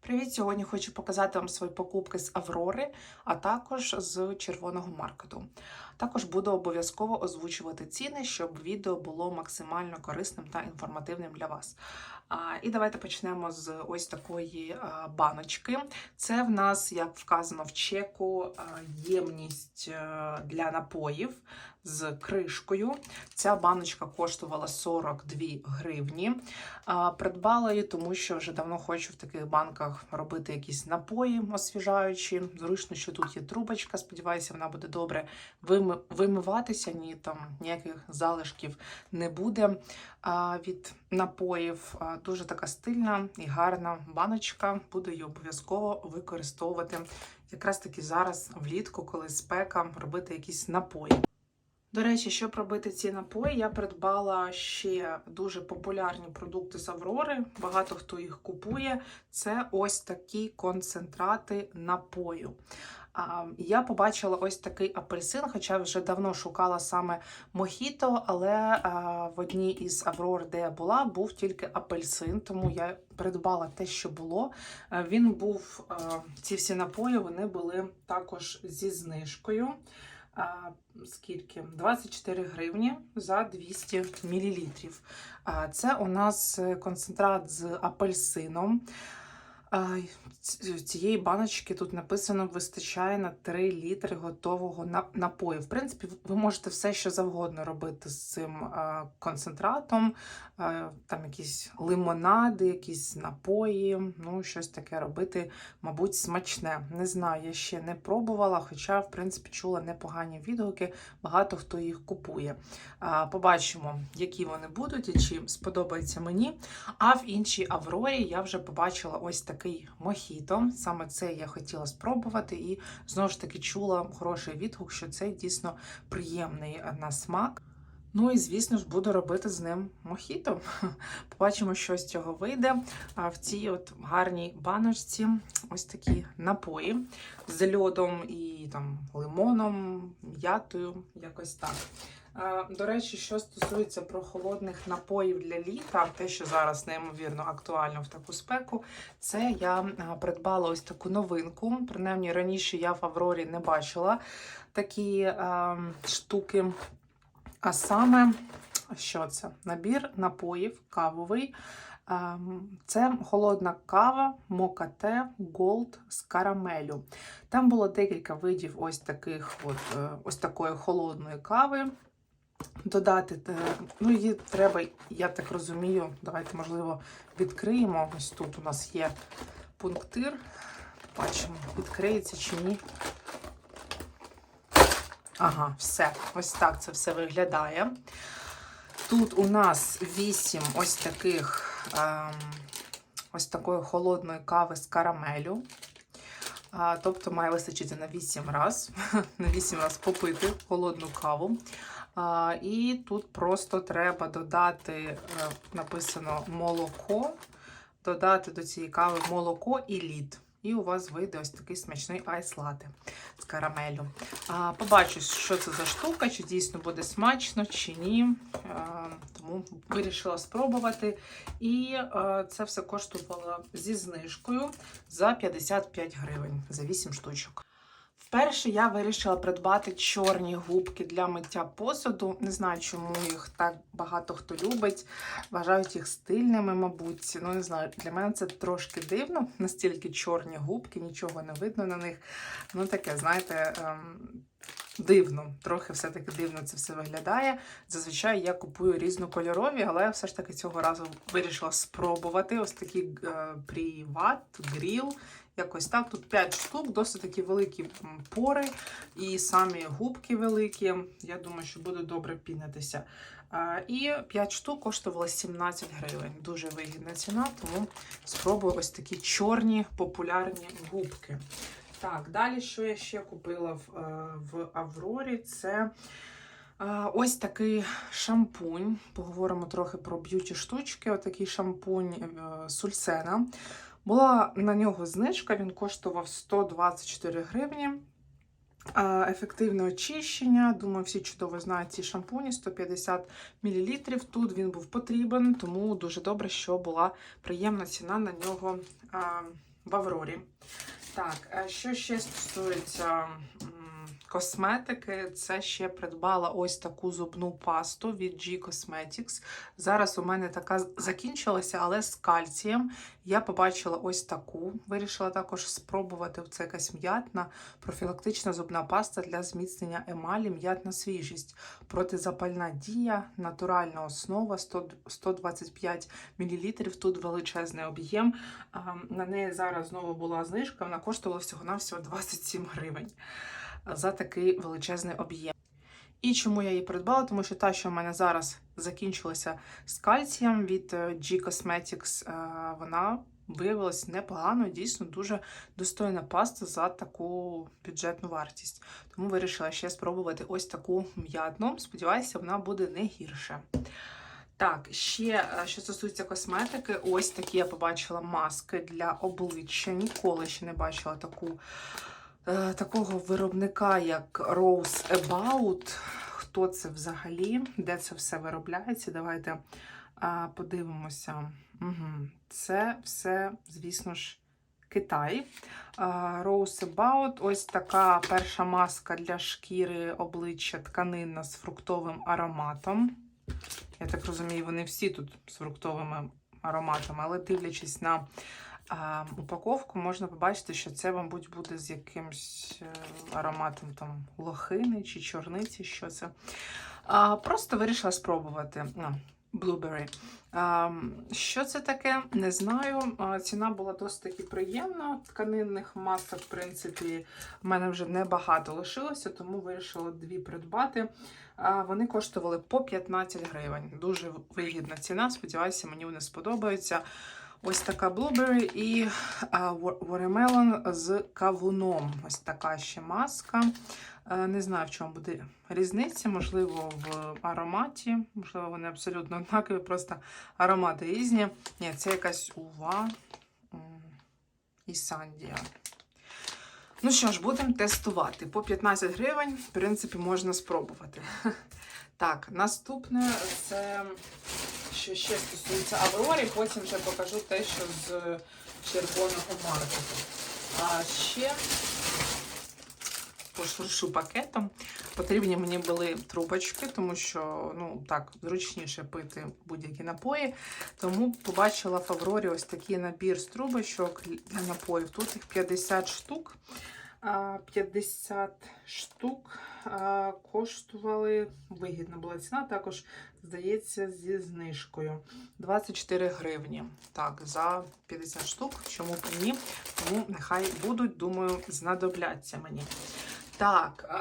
Привіт! Сьогодні хочу показати вам свої покупки з Аврори, а також з червоного маркету. Також буду обов'язково озвучувати ціни, щоб відео було максимально корисним та інформативним для вас. І давайте почнемо з ось такої баночки. Це в нас, як вказано в чеку, ємність для напоїв з кришкою. Ця баночка коштувала 42 гривні. Придбала її, тому що вже давно хочу в таких банках робити якісь напої освіжаючі. Зручно, що тут є трубочка. Сподіваюся, вона буде добре вимиватися. Ні, там ніяких залишків не буде від напоїв. Дуже така стильна і гарна баночка. Буду її обов'язково використовувати. Якраз таки зараз влітку, коли спека, робити якісь напої. До речі, щоб робити ці напої, я придбала ще дуже популярні продукти з Аврори. Багато хто їх купує. Це ось такі концентрати напою. Я побачила ось такий апельсин, хоча вже давно шукала саме мохіто, але в одній із Аврор, де я була, був тільки апельсин, тому я придбала те, що було. Він був, ці всі напої вони були також зі знижкою. Скільки? 24 гривні за 200 мл. Це у нас е, концентрат з апельсином. Цієї баночки тут написано вистачає на 3 літри готового напою. В принципі, ви можете все, що завгодно робити з цим концентратом. Там якісь лимонади, якісь напої, ну, щось таке робити, мабуть, смачне. Не знаю, я ще не пробувала, хоча, в принципі, чула непогані відгуки, багато хто їх купує. Побачимо, які вони будуть і чи сподобається мені. А в іншій Аврорі я вже побачила ось такий мохіто. Саме це я хотіла спробувати, і знову ж таки чула хороший відгук, що це дійсно приємний е, на смак. Ну і звісно ж буду робити з ним мохіто. Побачимо, що з цього вийде. А в цій от гарній баночці ось такі напої з льодом і там лимоном, м'ятою, якось так. Е, До речі, що стосується прохолодних напоїв для літа, те, що зараз неймовірно актуально в таку спеку, це я е, придбала ось таку новинку. Принаймні раніше я в Аврорі не бачила такі е, штуки. А саме, що це? Набір напоїв кавовий. Ем, Це холодна кава Мокате Голд з карамелю. Там було декілька видів ось таких, от, е, ось такої холодної кави. Додати, е, ну її треба, я так розумію, давайте, можливо, відкриємо. Ось тут у нас є пунктир. Бачимо, відкриється чи ні. Ага, все. Ось так це все виглядає. Тут у нас 8 ось таких, ем, ось такої холодної кави з карамелю. Тобто має вистачити на 8 раз, на 8 раз попити холодну каву. І тут просто треба додати, е, написано молоко, додати до цієї кави молоко і лід. І у вас вийде ось такий смачний айс-лате з карамелю. А, побачу, що це за штука, чи дійсно буде смачно, чи ні. А, тому вирішила спробувати. І а, це все коштувало зі знижкою за 55 гривень за 8 штучок. Вперше я вирішила придбати чорні губки для миття посуду. Не знаю, чому їх так багато хто любить. Вважають їх стильними, мабуть. Ну, не знаю, для мене це трошки дивно. Настільки чорні губки, нічого не видно на них. Ну, таке, знаєте, ем, дивно. Трохи все-таки дивно це все виглядає. Зазвичай я купую різнокольорові, але я все ж таки цього разу вирішила спробувати. Ось такі е, приват, гріл. Якось так. Тут 5 штук, досить такі великі пори, і самі губки великі. Я думаю, що буде добре пінитися. І 5 штук коштувало 17 гривень. Дуже вигідна ціна, тому спробую ось такі чорні популярні губки. Так, далі, що я ще купила в, е, в Аврорі, це е, ось такий шампунь. Поговоримо трохи про б'юті штучки. Отакий шампунь е, Сульсена. Була на нього знижка, він коштував 124 гривні. Ефективне очищення. Думаю, всі чудово знають ці шампуні 150 мл. Тут він був потрібен, тому дуже добре, що була приємна ціна на нього в Аврорі. Так, е, що ще стосується косметики, це ще придбала ось таку зубну пасту від G Cosmetics. Зараз у мене така закінчилася, але з кальцієм. Я побачила ось таку. Вирішила також спробувати. Це якась м'ятна профілактична зубна паста для зміцнення емалі, м'ятна свіжість, протизапальна дія, натуральна основа 100, 125 мл. Тут величезний об'єм. На неї зараз знову була знижка. Вона коштувала всього-навсього 27 гривень за такий величезний об'єм. І чому я її придбала? Тому що та, що в мене зараз закінчилася з кальцієм від е, G Cosmetics, е, вона виявилась непогано, дійсно дуже достойна паста за таку бюджетну вартість. Тому вирішила ще спробувати ось таку м'ятну. Сподіваюся, вона буде не гірше. Так, ще е, що стосується косметики, ось такі я побачила маски для обличчя. Ніколи ще не бачила таку такого виробника, як Rose About. Хто це взагалі? Де це все виробляється? Давайте е, подивимося. Угу. Це все, звісно ж, Китай. Е, Rose About. Ось така перша маска для шкіри обличчя тканинна з фруктовим ароматом. Я так розумію, вони всі тут з фруктовими ароматами, але дивлячись на а, упаковку, можна побачити, що це, мабуть, буде з якимсь е, ароматом там лохини чи чорниці. Що це. А, Просто вирішила спробувати. Ну, Blueberry. А, Що це таке? Не знаю. Ціна була досить таки приємна. Тканинних масок, в принципі, в мене вже небагато лишилося, тому вирішила дві придбати. Вони коштували по 15 гривень. Дуже вигідна ціна. Сподіваюся, мені вони сподобаються. Ось така Blueberry і Watermelon з кавуном. Ось така ще маска. Е, Не знаю, в чому буде різниця, можливо, в ароматі. Можливо, вони абсолютно однакові, просто аромати різні. Ні, це якась ува і Сандія. Ну що ж, будемо тестувати. По 15 гривень, в принципі, можна спробувати. Так, наступне це що ще стосується Аврорі, потім вже покажу те, що з червоного маркету. А ще пошуршу пакетом. Потрібні мені були трубочки, тому що ну так зручніше пити будь-які напої. Тому побачила в Аврорі ось такий набір з трубочок для напоїв. Тут їх 50 штук. А, 50 штук коштували, вигідна була ціна, також, здається, зі знижкою 24 гривні. Так, за 50 штук. Чому б ні? Тому нехай будуть, думаю, знадобляться мені. Так,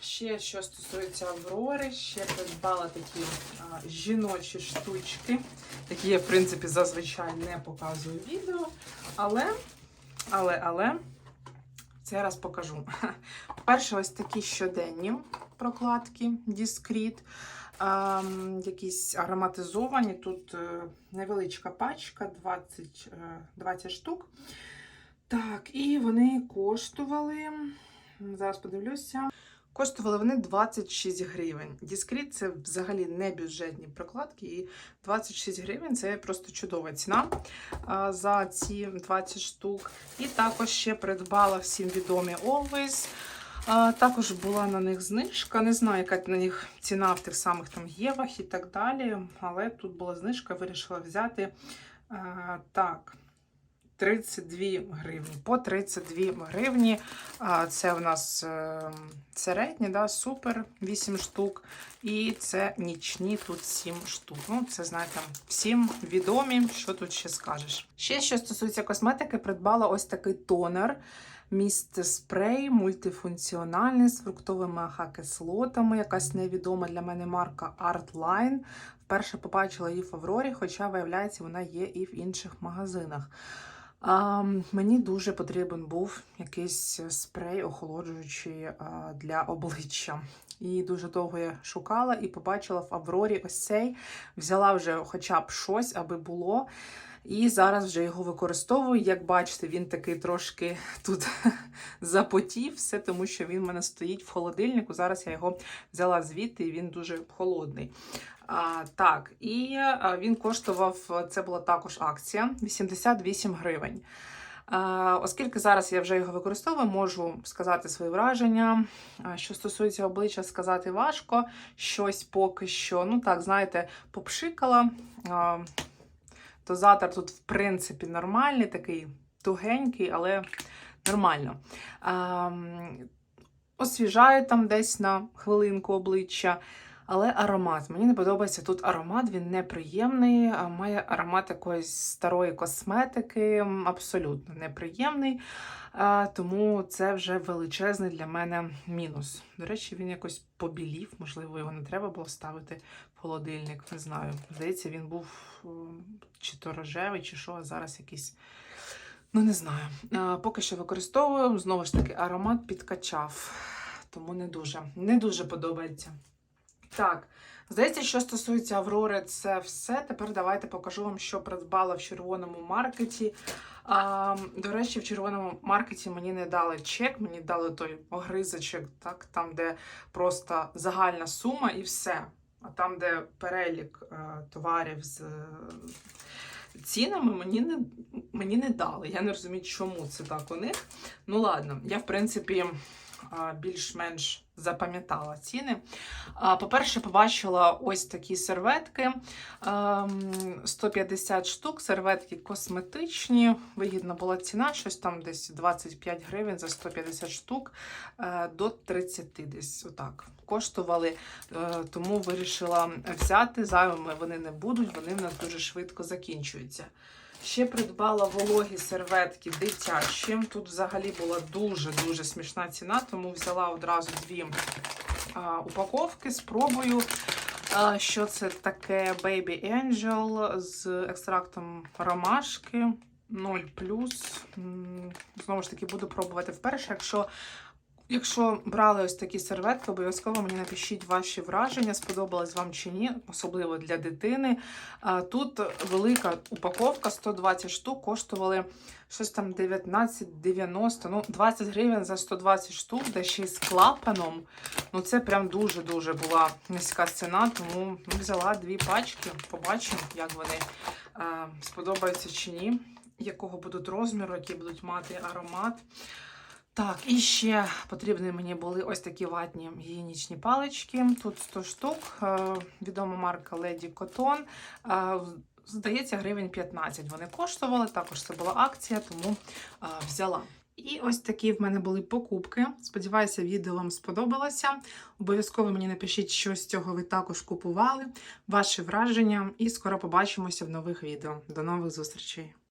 ще що стосується Аврори, ще придбала такі жіночі штучки, які я, в принципі, зазвичай не показую відео. Але, але, але. Це я раз покажу. Перше, ось такі щоденні прокладки Discreet. Ем, якісь ароматизовані. Тут е, невеличка пачка, 20, е, 20 штук. Так, і вони коштували. Зараз подивлюся. Коштували вони 26 гривень. Discreet це взагалі не бюджетні прокладки, і 26 гривень це просто чудова ціна за ці 20 штук. І також ще придбала всім відомі Always. Також була на них знижка. Не знаю, яка на них ціна в тих самих там Євах і так далі. Але тут була знижка, вирішила взяти. Так. 32 гривні. По 32 гривні. Це у нас е, середні, да, супер 8 штук. І це нічні тут 7 штук. Ну, це, знаєте, всім відомі, що тут ще скажеш. Ще що стосується косметики, придбала ось такий тонер. Міст спрей, мультифункціональний з фруктовими АХ-кислотами. Якась невідома для мене марка Artline. Вперше побачила її в Аврорі, хоча, виявляється, вона є і в інших магазинах. А, Мені дуже потрібен був якийсь спрей, охолоджуючий а, для обличчя. І дуже довго я шукала і побачила в Аврорі ось цей. Взяла вже хоча б щось, аби було. І зараз вже його використовую. Як бачите, він такий трошки тут запотів, все, тому що він в мене стоїть в холодильнику. Зараз я його взяла звідти, і він дуже холодний. А, Так, і він коштував, це була також акція 88 гривень. Е, Оскільки зараз я вже його використовую, можу сказати свої враження. Е, Що стосується обличчя, сказати важко. Щось поки що. Ну так, знаєте, попшикала. Е, Дозатор тут, в принципі, нормальний, такий тугенький, але нормально. Ем, Освіжаю там десь на хвилинку обличчя. Але аромат. Мені не подобається тут аромат, він неприємний, а має аромат якоїсь старої косметики, абсолютно неприємний. Тому це вже величезний для мене мінус. До речі, він якось побілів, можливо, його не треба було ставити в холодильник. Не знаю. Здається, він був чи то рожевий, чи що, а зараз якийсь. Ну, не знаю. Поки що використовую. Знову ж таки, аромат підкачав, тому не дуже, не дуже подобається. Так, здається, що стосується Аврори, це все. Тепер давайте покажу вам, що придбала в червоному маркеті. А, до речі, в червоному маркеті мені не дали чек, мені дали той огризочок, так, там, де просто загальна сума і все. А там, де перелік е, товарів з е, цінами, мені не, мені не дали. Я не розумію, чому це так у них. Ну, ладно, я, в принципі, більш-менш запам'ятала ціни. По-перше, побачила ось такі серветки. Ем, 150 штук, серветки косметичні. Вигідна була ціна, щось там десь 25 гривень за 150 штук е, до 30 десь отак. Коштували, е, тому вирішила взяти. Зайвими вони не будуть, вони в нас дуже швидко закінчуються. Ще придбала вологі серветки дитячі. Тут взагалі була дуже-дуже смішна ціна, тому взяла одразу дві а, упаковки. Спробую. А, що це таке Baby Angel з екстрактом ромашки 0 Знову ж таки, буду пробувати вперше. Якщо Якщо брали ось такі серветки, обов'язково мені напишіть ваші враження, сподобалось вам чи ні, особливо для дитини. Тут велика упаковка, 120 штук, коштували щось там 19,90, ну 20 гривень за 120 штук, де ще й з клапаном. Ну це прям дуже-дуже була низька ціна, тому взяла дві пачки, побачимо, як вони сподобаються чи ні, якого будуть розміру, які будуть мати аромат. Так, і ще потрібні мені були ось такі ватні гігієнічні палички. Тут 100 штук, е, відома марка Lady Cotton. Е, Здається, гривень 15 вони коштували. Також це була акція, тому е, взяла. І ось такі в мене були покупки. Сподіваюся, відео вам сподобалося. Обов'язково мені напишіть, що з цього ви також купували, ваші враження, і скоро побачимося в нових відео. До нових зустрічей!